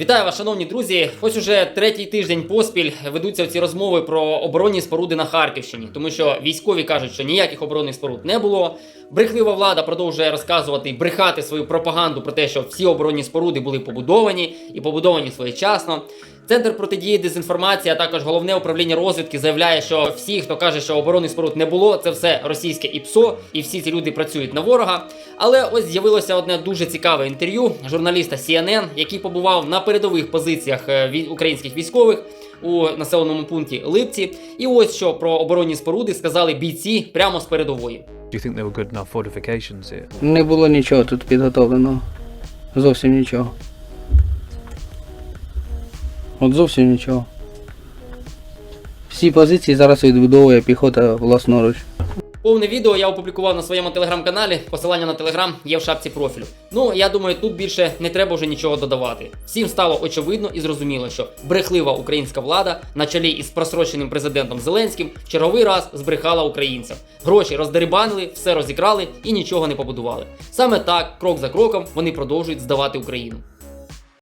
Вітаю вас, шановні друзі. Ось уже третій тиждень поспіль ведуться ці розмови про оборонні споруди на Харківщині, тому що військові кажуть, що ніяких оборонних споруд не було. Брехлива влада продовжує розказувати і брехати свою пропаганду про те, що всі оборонні споруди були побудовані і побудовані своєчасно. Центр протидії дезінформації, а також головне управління розвідки заявляє, що всі, хто каже, що оборонних споруд не було, це все російське ІПСО, і всі ці люди працюють на ворога. Але ось з'явилося одне дуже цікаве інтерв'ю журналіста CNN, який побував на передових позиціях е, українських військових у населеному пункті Липці. І ось що про оборонні споруди сказали бійці прямо з передової. Do you think there were good enough fortifications here? Не було нічого тут підготовлено. Зовсім нічого. От зовсім нічого. Всі позиції зараз відбудовує піхота власноруч. Повне відео я опублікував на своєму телеграм-каналі. Посилання на телеграм є в шапці профілю. Ну я думаю, тут більше не треба вже нічого додавати. Всім стало очевидно і зрозуміло, що брехлива українська влада на чолі із просроченим президентом Зеленським в черговий раз збрехала українцям. Гроші роздерибанили, все розікрали і нічого не побудували. Саме так, крок за кроком, вони продовжують здавати Україну.